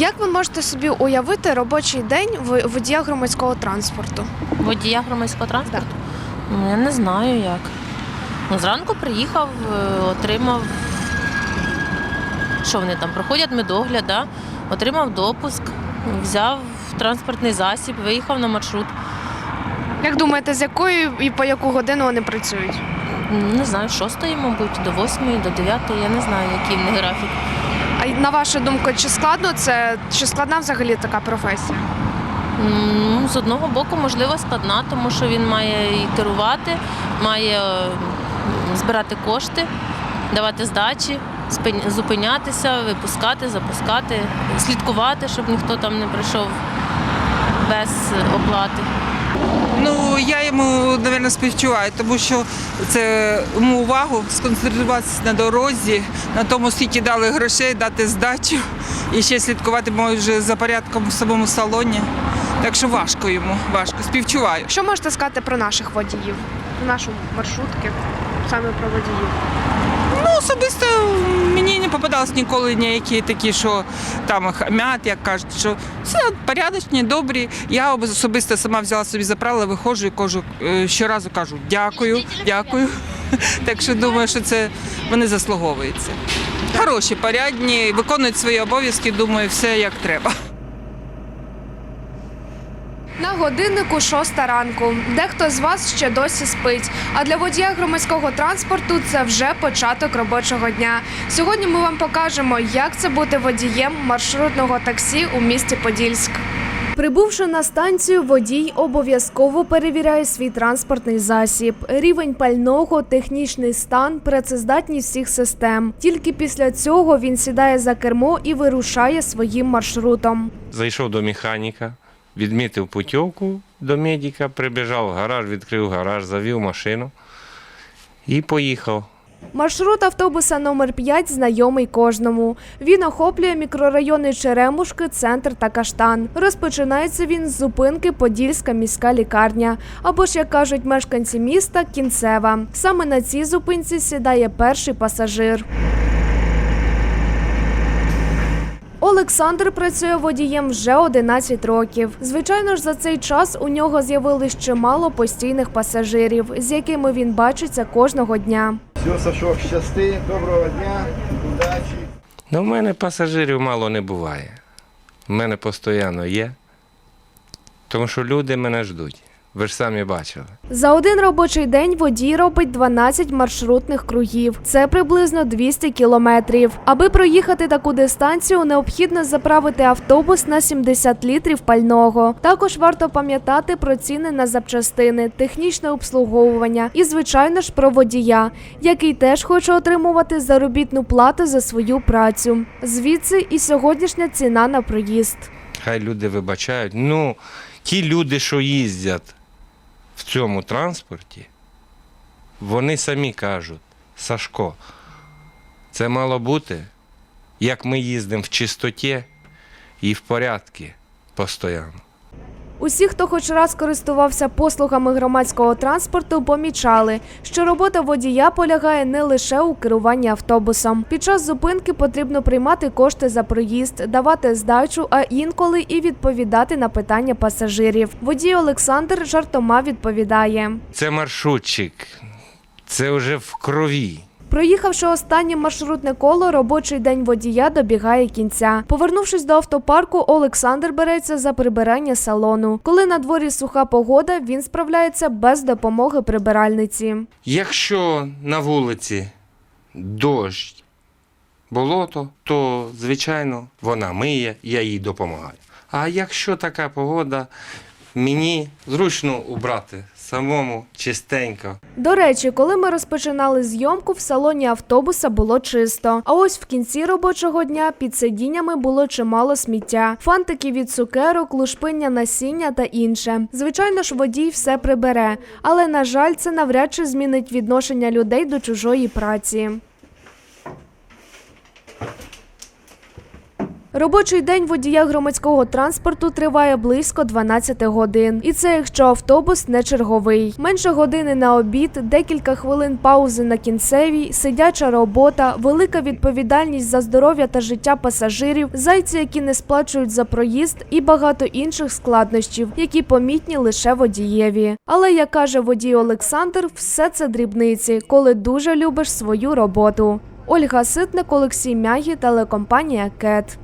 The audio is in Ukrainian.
Як ви можете собі уявити робочий день водія громадського транспорту? Водія громадського транспорту? Ну, я не знаю як. Ну, зранку приїхав, е, отримав. Що вони там проходять медогляд, да? отримав допуск, взяв транспортний засіб, виїхав на маршрут. Як думаєте, з якої і по яку годину вони працюють? Не знаю, з шостої, мабуть, до восьмої, до дев'ятої, я не знаю, який в них графік. На вашу думку, чи складно це, чи складна взагалі така професія? М, З одного боку, можливо, складна, тому що він має і керувати, має е, збирати кошти, давати здачі, зупинятися, випускати, запускати, слідкувати, щоб ніхто там не прийшов без оплати. Ну я йому напевно, співчуваю, тому що це йому увагу сконцентруватися на дорозі, на тому, скільки дали грошей, дати здачу і ще слідкувати може за порядком в самому салоні. Так що важко йому, важко. Співчуваю. Що можете сказати про наших водіїв? Нашу маршрутки, саме про водіїв. Ну, особисто мені не попадалось ніколи ніякі такі, що там хамять, як кажуть, що все порядочні, добрі. Я особисто сама взяла собі за правило, виходжу і кажу, е, щоразу кажу дякую, дякую. Так що думаю, що це вони заслуговуються. Хороші, порядні, виконують свої обов'язки, думаю, все як треба. На годиннику шоста ранку. Дехто з вас ще досі спить. А для водія громадського транспорту це вже початок робочого дня. Сьогодні ми вам покажемо, як це бути водієм маршрутного таксі у місті Подільськ. Прибувши на станцію, водій обов'язково перевіряє свій транспортний засіб, рівень пального, технічний стан, працездатність всіх систем. Тільки після цього він сідає за кермо і вирушає своїм маршрутом. Зайшов до механіка, відмітив путівку до медика, прибіжав в гараж, відкрив гараж, завів машину і поїхав. Маршрут автобуса номер 5 знайомий кожному. Він охоплює мікрорайони Черемушки, центр та Каштан. Розпочинається він з зупинки Подільська міська лікарня. Або ж, як кажуть мешканці міста, кінцева. Саме на цій зупинці сідає перший пасажир. Олександр працює водієм вже 11 років. Звичайно ж, за цей час у нього з'явилось чимало постійних пасажирів, з якими він бачиться кожного дня. Все, Сашок, щасти, доброго дня, удачі. Ну, в мене пасажирів мало не буває. У мене постійно є, тому що люди мене ждуть. Ви ж самі бачили. За один робочий день водій робить 12 маршрутних кругів. Це приблизно 200 кілометрів. Аби проїхати таку дистанцію, необхідно заправити автобус на 70 літрів пального. Також варто пам'ятати про ціни на запчастини, технічне обслуговування і, звичайно ж, про водія, який теж хоче отримувати заробітну плату за свою працю. Звідси і сьогоднішня ціна на проїзд. Хай люди вибачають. Ну, ті люди, що їздять в цьому транспорті, вони самі кажуть, Сашко, це мало бути, як ми їздимо в чистоті і в порядку постійно. Усі, хто хоч раз користувався послугами громадського транспорту, помічали, що робота водія полягає не лише у керуванні автобусом. Під час зупинки потрібно приймати кошти за проїзд, давати здачу, а інколи і відповідати на питання пасажирів. Водій Олександр жартома відповідає. Це маршрутчик, це вже в крові. Проїхавши останнє маршрутне коло, робочий день водія добігає кінця. Повернувшись до автопарку, Олександр береться за прибирання салону. Коли на дворі суха погода, він справляється без допомоги прибиральниці. Якщо на вулиці дощ, болото, то, звичайно, вона миє, я їй допомагаю. А якщо така погода, мені зручно убрати самому чистенько. До речі, коли ми розпочинали зйомку, в салоні автобуса було чисто. А ось в кінці робочого дня під сидіннями було чимало сміття, фантики від цукерок, лушпиння насіння та інше. Звичайно ж, водій все прибере, але на жаль, це навряд чи змінить відношення людей до чужої праці. Робочий день водія громадського транспорту триває близько 12 годин. І це якщо автобус не черговий. Менше години на обід, декілька хвилин паузи на кінцевій, сидяча робота, велика відповідальність за здоров'я та життя пасажирів, зайці, які не сплачують за проїзд, і багато інших складнощів, які помітні лише водієві. Але як каже водій Олександр, все це дрібниці, коли дуже любиш свою роботу. Ольга Ситник, Олексій Мягі, телекомпанія Кет.